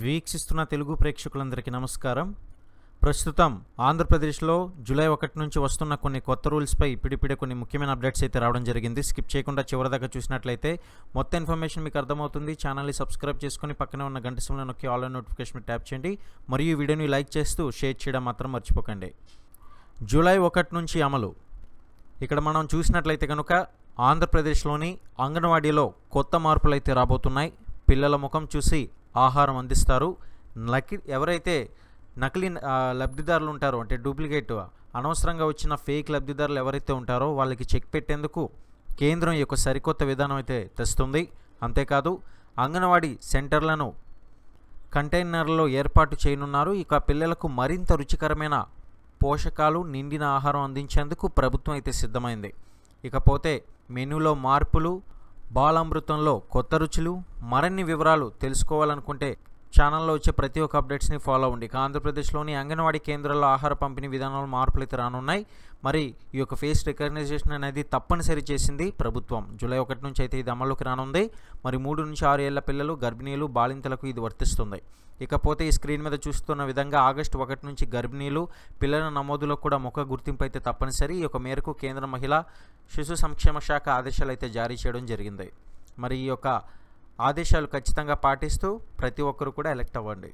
వీక్షిస్తున్న తెలుగు ప్రేక్షకులందరికీ నమస్కారం. ప్రస్తుతం ఆంధ్రప్రదేశ్లో జూలై ఒకటి నుంచి వస్తున్న కొన్ని కొత్త రూల్స్పై ఇప్పుడిప్పుడే కొన్ని ముఖ్యమైన అప్డేట్స్ అయితే రావడం జరిగింది. స్కిప్ చేయకుండా చివరిదాకా చూసినట్లయితే మొత్తం ఇన్ఫర్మేషన్ మీకు అర్థమవుతుంది. ఛానల్ని సబ్స్క్రైబ్ చేసుకుని పక్కనే ఉన్న గంట సమయంలో నొక్కి ఆల్ నోటిఫికేషన్ ట్యాప్ చేయండి. మరియు ఈ వీడియోని లైక్ చేస్తూ షేర్ చేయడం మాత్రం మర్చిపోకండి. జూలై ఒకటి నుంచి అమలు. ఇక్కడ మనం చూసినట్లయితే కనుక ఆంధ్రప్రదేశ్లోని అంగన్వాడీలో కొత్త మార్పులు అయితే రాబోతున్నాయి. పిల్లల ముఖం చూసి ఆహారం అందిస్తారు. నకి ఎవరైతే నకిలీ లబ్ధిదారులు ఉంటారో అంటే డూప్లికేట్ అనవసరంగా వచ్చిన ఫేక్ లబ్ధిదారులు ఎవరైతే ఉంటారో వాళ్ళకి చెక్ పెట్టేందుకు కేంద్రం యొక్క సరికొత్త విధానం అయితే తెస్తుంది. అంతేకాదు అంగన్వాడీ సెంటర్లను కంటైనర్లో ఏర్పాటు చేయనున్నారు. ఇక పిల్లలకు మరింత రుచికరమైన పోషకాలు నిండిన ఆహారం అందించేందుకు ప్రభుత్వం అయితే సిద్ధమైంది. ఇకపోతే మెనూలో మార్పులు బాలామృతంలో కొత్త రుచులు మరిన్ని వివరాలు తెలుసుకోవాలనుకుంటే ఛానల్లో వచ్చే ప్రతి ఒక్క అప్డేట్స్ని ఫాలో అవ్వండి. ఇక ఆంధ్రప్రదేశ్లోని అంగన్వాడీ కేంద్రాల్లో ఆహార పంపిణీ విధానంలో మార్పులు అయితే రానున్నాయి. మరి ఈ యొక్క ఫేస్ రికగ్నైజేషన్ అనేది తప్పనిసరి చేసింది ప్రభుత్వం. జూలై ఒకటి నుంచి అయితే ఇది అమల్లోకి రానుంది. మరి మూడు నుంచి ఆరు ఏళ్ళ పిల్లలు గర్భిణీలు బాలింతలకు ఇది వర్తిస్తుంది. ఇకపోతే ఈ స్క్రీన్ మీద చూస్తున్న విధంగా ఆగస్టు ఒకటి నుంచి గర్భిణీలు పిల్లల నమోదులో కూడా ముఖ గుర్తింపు అయితే తప్పనిసరి. ఈ యొక్క మేరకు కేంద్ర మహిళా శిశు సంక్షేమ శాఖ ఆదేశాలు అయితే జారీ చేయడం జరిగింది. మరి ఈ యొక్క ఆదేశాలు ఖచ్చితంగా పాటిస్తూ ప్రతి ఒక్కరు కూడా ఎలక్ట్ అవ్వండి.